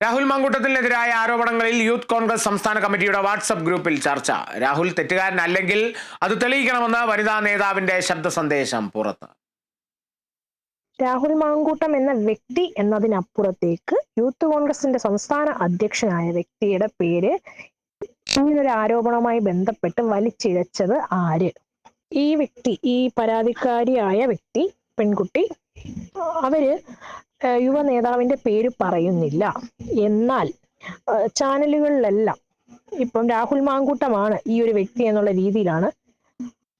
രാഹുൽ മങ്കൂട്ടത്തിനെതിരായ ആരോപണങ്ങളിൽ യൂത്ത് കോൺഗ്രസ് സംസ്ഥാന കമ്മിറ്റിയുടെ വാട്സപ്പ് ഗ്രൂപ്പിൽ ചർച്ച. രാഹുൽ തെറ്റുകാരൻ അല്ലെങ്കിൽ അത് തെളിയിക്കണമെന്ന് വനിതാ നേതാവിന്റെ ശബ്ദ സന്ദേശം പുറത്ത്. രാഹുൽ മാങ്കൂട്ടം എന്ന വ്യക്തി എന്നതിനപ്പുറത്തേക്ക് യൂത്ത് കോൺഗ്രസിന്റെ സംസ്ഥാന അധ്യക്ഷനായ വ്യക്തിയുടെ പേര് ഇങ്ങനൊരു ആരോപണവുമായി ബന്ധപ്പെട്ട് വലിച്ചിഴച്ചത് ആര്? ഈ വ്യക്തി ഈ പരാതിക്കാരിയായ വ്യക്തി പെൺകുട്ടി അവർ യുവ നേതാവിന്റെ പേര് പറയുന്നില്ല. എന്നാൽ ചാനലുകളിലെല്ലാം ഇപ്പം രാഹുൽ മാങ്കൂട്ടമാണ് ഈ ഒരു വ്യക്തി എന്നുള്ള രീതിയിലാണ്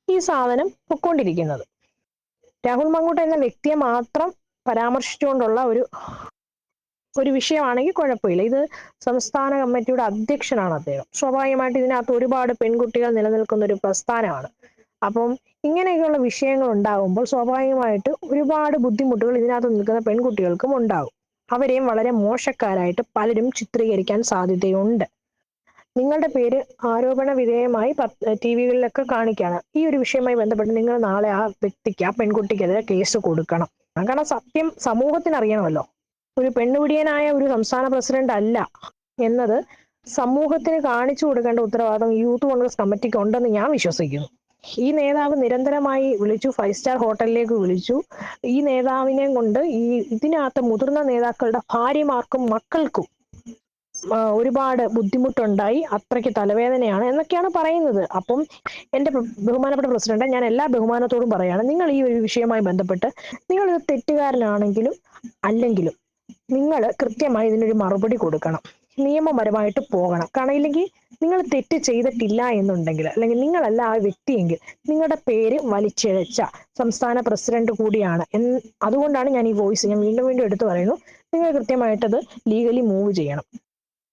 ഈ സാധനം പൊക്കോണ്ടിരിക്കുന്നത്. രാഹുൽ മാങ്കൂട്ടം എന്ന വ്യക്തിയെ മാത്രം പരാമർശിച്ചുകൊണ്ടുള്ള ഒരു ഒരു വിഷയമാണെങ്കിൽ കുഴപ്പമില്ല. ഇത് സംസ്ഥാന കമ്മിറ്റിയുടെ അധ്യക്ഷനാണ് അദ്ദേഹം. സ്വാഭാവികമായിട്ട് ഇതിനകത്ത് ഒരുപാട് പെൺകുട്ടികൾ നിലനിൽക്കുന്ന ഒരു പ്രസ്ഥാനമാണ്. അപ്പം ഇങ്ങനെയൊക്കെയുള്ള വിഷയങ്ങൾ ഉണ്ടാകുമ്പോൾ സ്വാഭാവികമായിട്ട് ഒരുപാട് ബുദ്ധിമുട്ടുകൾ ഇതിനകത്ത് നിൽക്കുന്ന പെൺകുട്ടികൾക്കും ഉണ്ടാകും അവരെയും വളരെ മോശക്കാരായിട്ട് പലരും ചിത്രീകരിക്കാൻ സാധ്യതയുണ്ട്. നിങ്ങളുടെ പേര് ആരോപണ വിധേയമായി ടി വികളിലൊക്കെ കാണിക്കുകയാണ് ഈ ഒരു വിഷയവുമായി ബന്ധപ്പെട്ട് നിങ്ങൾ നാളെ ആ വ്യക്തിക്ക് ആ പെൺകുട്ടിക്കെതിരെ കേസ് കൊടുക്കണം. കാരണം സത്യം സമൂഹത്തിന് അറിയണമല്ലോ ഒരു പെണ്ണുപിടിയനായ ഒരു സംസ്ഥാന പ്രസിഡന്റ് അല്ല എന്നത് സമൂഹത്തിന് കാണിച്ചു കൊടുക്കേണ്ട ഉത്തരവാദിത്വം യൂത്ത് കോൺഗ്രസ് കമ്മിറ്റിക്ക് ഉണ്ടെന്ന് ഞാൻ വിശ്വസിക്കുന്നു. ഈ നേതാവ് നിരന്തരമായി വിളിച്ചു ഫൈവ് സ്റ്റാർ ഹോട്ടലിലേക്ക് വിളിച്ചു. ഈ നേതാവിനെ കൊണ്ട് ഈ ഇതിനകത്ത് മുതിർന്ന നേതാക്കളുടെ ഭാര്യമാർക്കും മക്കൾക്കും ഒരുപാട് ബുദ്ധിമുട്ടുണ്ടായി. അത്രയ്ക്ക് തലവേദനയാണ് എന്നൊക്കെയാണ് പറയുന്നത്. അപ്പം എന്റെ ബഹുമാനപ്പെട്ട പ്രസിഡന്റ് ഞാൻ എല്ലാ ബഹുമാനത്തോടും പറയാണ് നിങ്ങൾ ഈ ഒരു വിഷയവുമായി ബന്ധപ്പെട്ട് നിങ്ങൾ ഇത് തെറ്റുകാരനാണെങ്കിലും അല്ലെങ്കിലും നിങ്ങൾ കൃത്യമായി ഇതിനൊരു മറുപടി കൊടുക്കണം. നിയമപരമായിട്ട് പോകണം. കാരണം ഇല്ലെങ്കിൽ നിങ്ങൾ തെറ്റ് ചെയ്തിട്ടില്ല എന്നുണ്ടെങ്കിൽ അല്ലെങ്കിൽ നിങ്ങളല്ല ആ വ്യക്തിയെങ്കിൽ നിങ്ങളുടെ പേര് വലിച്ചിഴച്ച സംസ്ഥാന പ്രസിഡന്റ് കൂടിയാണ്. അതുകൊണ്ടാണ് ഞാൻ ഈ വോയിസ് ഞാൻ വീണ്ടും വീണ്ടും എടുത്തു പറയുന്നു. നിങ്ങൾ കൃത്യമായിട്ടത് ലീഗലി മൂവ് ചെയ്യണം.